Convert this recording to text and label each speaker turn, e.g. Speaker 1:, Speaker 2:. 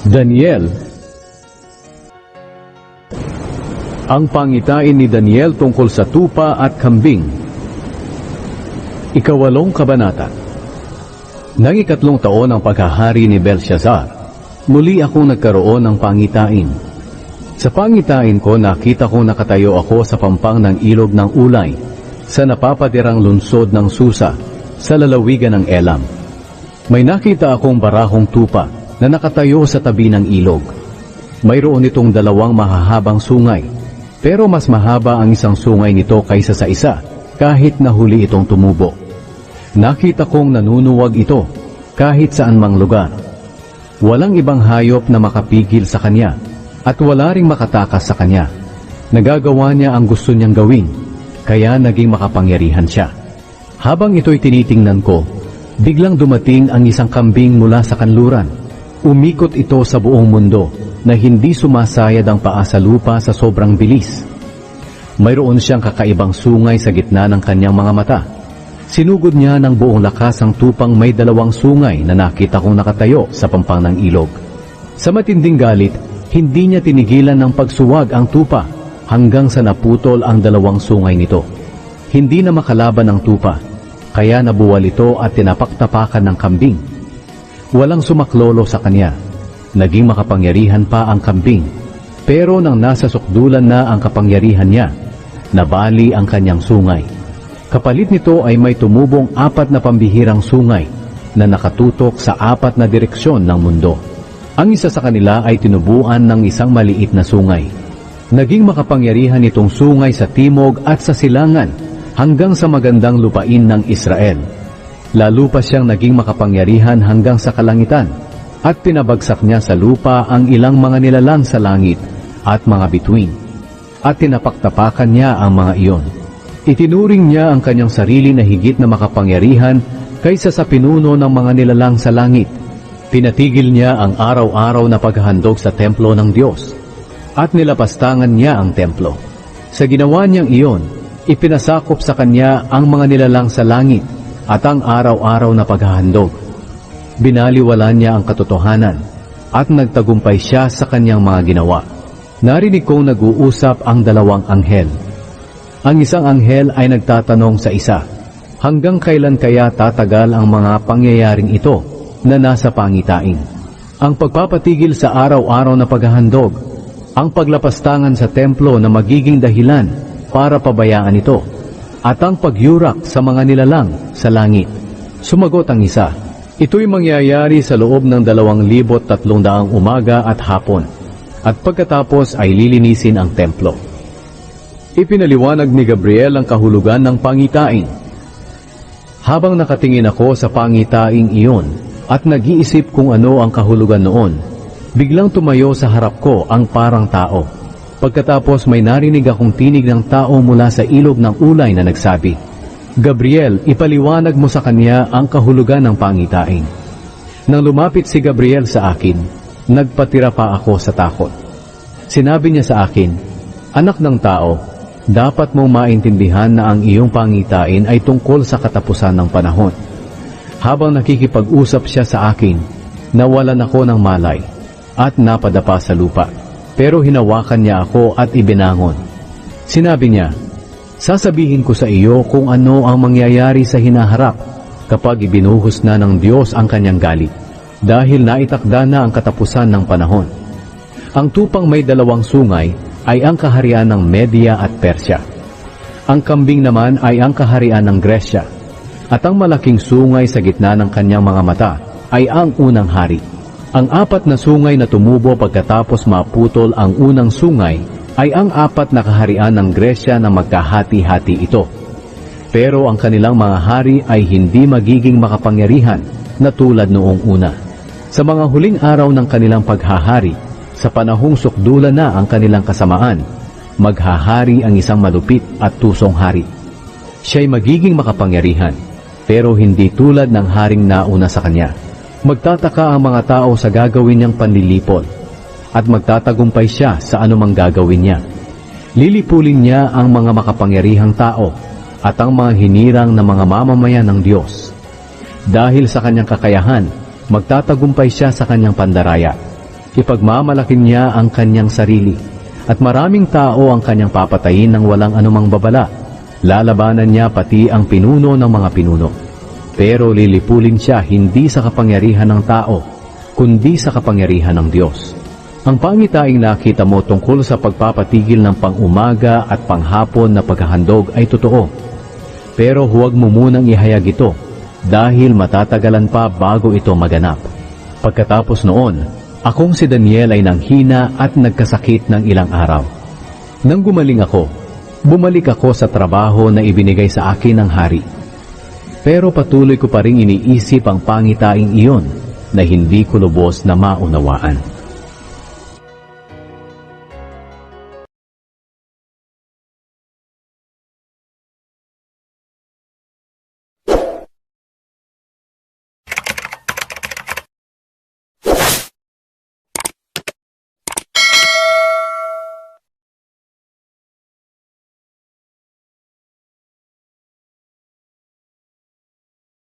Speaker 1: Daniel Ang pangitain ni Daniel tungkol sa tupa at kambing Ikawalong Kabanata Nang ikatlong taon ng paghahari ni Belshazzar, muli akong nagkaroon ng pangitain. Sa pangitain ko nakita ko nakatayo ako sa pampang ng ilog ng ulay, sa napapatirang lunsod ng Susa, sa lalawigan ng Elam. May nakita akong barahong tupa na nakatayo sa tabi ng ilog. Mayroon itong dalawang mahahabang sungay, pero mas mahaba ang isang sungay nito kaysa sa isa, kahit na huli itong tumubo. Nakita kong nanunuwag ito, kahit saan mang lugar. Walang ibang hayop na makapigil sa kanya, at wala ring makatakas sa kanya. Nagagawa niya ang gusto niyang gawin, kaya naging makapangyarihan siya. Habang ito'y tinitingnan ko, biglang dumating ang isang kambing mula sa kanluran. Umikot ito sa buong mundo na hindi sumasayad ang paa sa lupa sa sobrang bilis. Mayroon siyang kakaibang sungay sa gitna ng kanyang mga mata. Sinugod niya ng buong lakas ang tupang may dalawang sungay na nakita kong nakatayo sa pampang ng ilog. Sa matinding galit, hindi niya tinigilan ng pagsuwag ang tupa hanggang sa naputol ang dalawang sungay nito. Hindi na makalaban ang tupa, kaya nabuwal ito at tinapaktapakan ng kambing. Walang sumaklolo sa kanya. Naging makapangyarihan pa ang kambing. Pero nang nasa sukdulan na ang kapangyarihan niya, nabali ang kanyang sungay. Kapalit nito ay may tumubong apat na pambihirang sungay na nakatutok sa apat na direksyon ng mundo. Ang isa sa kanila ay tinubuan ng isang maliit na sungay. Naging makapangyarihan itong sungay sa timog at sa silangan hanggang sa magandang lupain ng Israel. Lalo pa siyang naging makapangyarihan hanggang sa kalangitan at pinabagsak niya sa lupa ang ilang mga nilalang sa langit at mga bituin at tinapaktapakan niya ang mga iyon. Itinuring niya ang kanyang sarili na higit na makapangyarihan kaysa sa pinuno ng mga nilalang sa langit. Pinatigil niya ang araw-araw na paghahandog sa templo ng Diyos at nilapastangan niya ang templo. Sa ginawa niyang iyon, ipinasakop sa kanya ang mga nilalang sa langit at ang araw-araw na paghahandog. Binaliwala niya ang katotohanan at nagtagumpay siya sa kanyang mga ginawa. Narinig kong nag-uusap ang dalawang anghel. Ang isang anghel ay nagtatanong sa isa, hanggang kailan kaya tatagal ang mga pangyayaring ito na nasa pangitain? Ang pagpapatigil sa araw-araw na paghahandog, ang paglapastangan sa templo na magiging dahilan para pabayaan ito, at ang pagyurak sa mga nilalang sa langit. Sumagot ang isa, ito'y mangyayari sa loob ng 2,300 umaga at hapon, at pagkatapos ay lilinisin ang templo. Ipinaliwanag ni Gabriel ang kahulugan ng pangitain. Habang nakatingin ako sa pangitaing iyon at nag-iisip kung ano ang kahulugan noon, biglang tumayo sa harap ko ang parang tao. Pagkatapos may narinig akong tinig ng tao mula sa ilog ng ulay na nagsabi, Gabriel, ipaliwanag mo sa kanya ang kahulugan ng pangitain. Nang lumapit si Gabriel sa akin, nagpatira pa ako sa takot. Sinabi niya sa akin, Anak ng tao, dapat mong maintindihan na ang iyong pangitain ay tungkol sa katapusan ng panahon. Habang nakikipag-usap siya sa akin, nawalan ako ng malay at napadapa sa lupa. Pero hinawakan niya ako at ibinangon. Sinabi niya, Sasabihin ko sa iyo kung ano ang mangyayari sa hinaharap kapag ibinuhos na ng Diyos ang kanyang galit dahil naitakda na ang katapusan ng panahon. Ang tupang may dalawang sungay ay ang kaharian ng Media at Persya. Ang kambing naman ay ang kaharian ng Gresya. At ang malaking sungay sa gitna ng kanyang mga mata ay ang unang hari. Ang apat na sungay na tumubo pagkatapos maputol ang unang sungay ay ang apat na kaharian ng Gresya na magkahati-hati ito. Pero ang kanilang mga hari ay hindi magiging makapangyarihan na tulad noong una. Sa mga huling araw ng kanilang paghahari, sa panahong sukdulan na ang kanilang kasamaan, maghahari ang isang malupit at tusong hari. Siya'y magiging makapangyarihan, pero hindi tulad ng haring nauna sa kanya. Magtataka ang mga tao sa gagawin niyang panlilipol, at magtatagumpay siya sa anumang gagawin niya. Lilipulin niya ang mga makapangyarihang tao at ang mga hinirang na mga mamamayan ng Diyos. Dahil sa kanyang kakayahan, magtatagumpay siya sa kanyang pandaraya. Ipagmamalakin niya ang kanyang sarili at maraming tao ang kanyang papatayin ng walang anumang babala. Lalabanan niya pati ang pinuno ng mga pinuno. Pero lilipulin siya hindi sa kapangyarihan ng tao, kundi sa kapangyarihan ng Diyos. Ang pangitaing nakita mo tungkol sa pagpapatigil ng pangumaga at panghapon na paghahandog ay totoo. Pero huwag mo munang ihayag ito dahil matatagalan pa bago ito maganap. Pagkatapos noon, akong si Daniel ay nanghina at nagkasakit ng ilang araw. Nang gumaling ako, bumalik ako sa trabaho na ibinigay sa akin ng hari. Pero patuloy ko pa rin iniisip ang pangitaing iyon na hindi ko lubos na maunawaan.